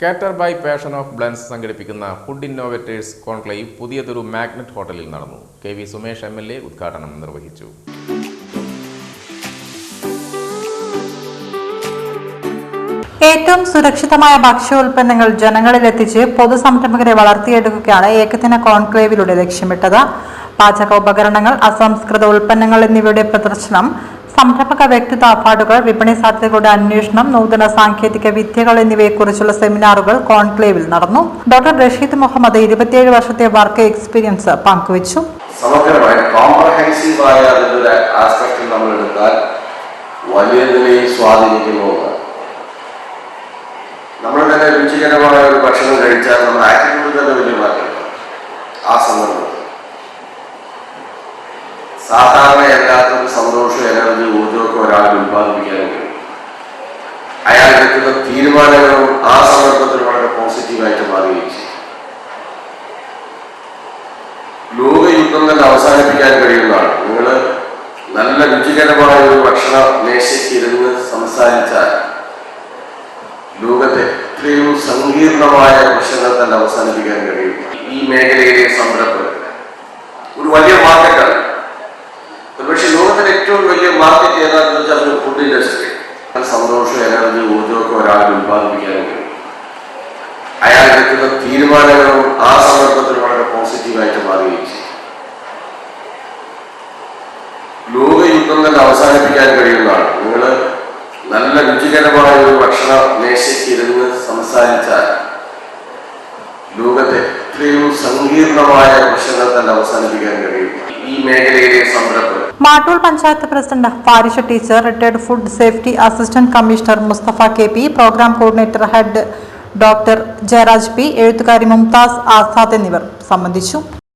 cater by passion of blends സംഘടിപ്പിക്കുന്ന food innovators conclave പുതിയതൊരു magnet ഹോട്ടലിൽ നടന്നു. K V Sumesh M L A ഉദ്ഘാടനം നിർവഹിച്ചു. ഏറ്റവും സുരക്ഷിതമായ ഭക്ഷ്യോൽപ്പന്നങ്ങൾ ജനങ്ങളിലെത്തിച്ച് പൊതുസംരംഭകരെ വളർത്തിയെടുക്കുകയാണ് ഏകദിന കോൺക്ലേവിലൂടെ ലക്ഷ്യമിട്ടത്. പാചക ഉപകരണങ്ങൾ അസംസ്കൃത ഉൽപ്പന്നങ്ങൾ എന്നിവയുടെ പ്രദർശനം സംരംഭക വ്യക്തിത്വ അവാർഡുകൾ വിപണി സാധ്യതകളുടെ അന്വേഷണം നൂതന സാങ്കേതിക വിദ്യകൾ എന്നിവയെക്കുറിച്ചുള്ള സെമിനാറുകൾ കോൺക്ലേവിൽ നടന്നു. ഡോക്ടർ റഷീദ് മുഹമ്മദ് ഇരുപത്തിയേഴ് വർഷത്തെ വർക്ക് എക്സ്പീരിയൻസ് പങ്കുവച്ചു. സമഗ്രമായ കോംപ്രഹെൻസീവ് ആയ അതിന്റെ നമ്മൾ സ്വാധീനിക്കുന്ന തന്നെ രുചികരമായ ഒരു ഭക്ഷണം കഴിച്ചാൽ നമ്മൾ ആറ്റിറ്റ്യൂഡ് തന്നെ വലിയ മാറ്റം ഉണ്ടാവും. ആ സന്ദർഭത്തിൽ സാധാരണ എല്ലാത്തിനും സന്തോഷം എനർജി ഊർജമൊക്കെ ഒരാൾ ഉൽപ്പാദിപ്പിക്കാൻ കഴിയും. അയാൾ എടുക്കുന്ന തീരുമാനങ്ങളും ആ സന്ദർഭത്തിൽ വളരെ പോസിറ്റീവായിട്ട് മാറുകയും ചെയ്യും. ലോകയുദ്ധം തന്നെ അവസാനിപ്പിക്കാൻ കഴിയുന്നതാണ്. നിങ്ങൾ നല്ല രുചികരമായ ഒരു ഭക്ഷണ മേശയ്ക്ക് ഇരുന്ന് സംസാരിച്ചാൽ ലോകത്തെ എത്രയും സങ്കീർണമായ പ്രശ്നങ്ങൾ തന്നെ അവസാനിപ്പിക്കാൻ കഴിയും. ഈ മേഖലയിലെ സംരംഭം ഒരു വലിയ ലോകത്തിലെ ഏറ്റവും വലിയ മാർക്കറ്റ് ഏതാണെന്ന് വെച്ചാൽ ഒരു ഫുഡ് ഇൻഡസ്ട്രി സന്തോഷം എനർജി ഊർജമൊക്കെ ഒരാൾ ഉൽപ്പാദിപ്പിക്കാൻ അയാൾ എടുക്കുന്ന തീരുമാനങ്ങളും ആ സന്ദർഭത്തിൽ വളരെ പോസിറ്റീവായിട്ട് മാറുകയും ചെയ്യും. ലോകയുദ്ധം തന്നെ അവസാനിപ്പിക്കാൻ കഴിയുന്നതാണ്. നിങ്ങൾ നല്ല രുചികരമായ ഒരു ഭക്ഷണ മേശയ്ക്കിരുന്ന് സംസാരിച്ചാൽ ലോകത്തെ എത്രയും സങ്കീർണമായ പ്രശ്നങ്ങൾ തന്നെ അവസാനിപ്പിക്കാൻ കഴിയും ഈ മേഖലയിലെ സംരംഭം Mattool panchayat president Farisha teacher retired food safety assistant commissioner Mustafa K P program coordinator head doctor Jayaraj P എഴുത്തുകാരി മുംതാസ് ആസാദ് എന്നിവർ സംബന്ധിച്ചു.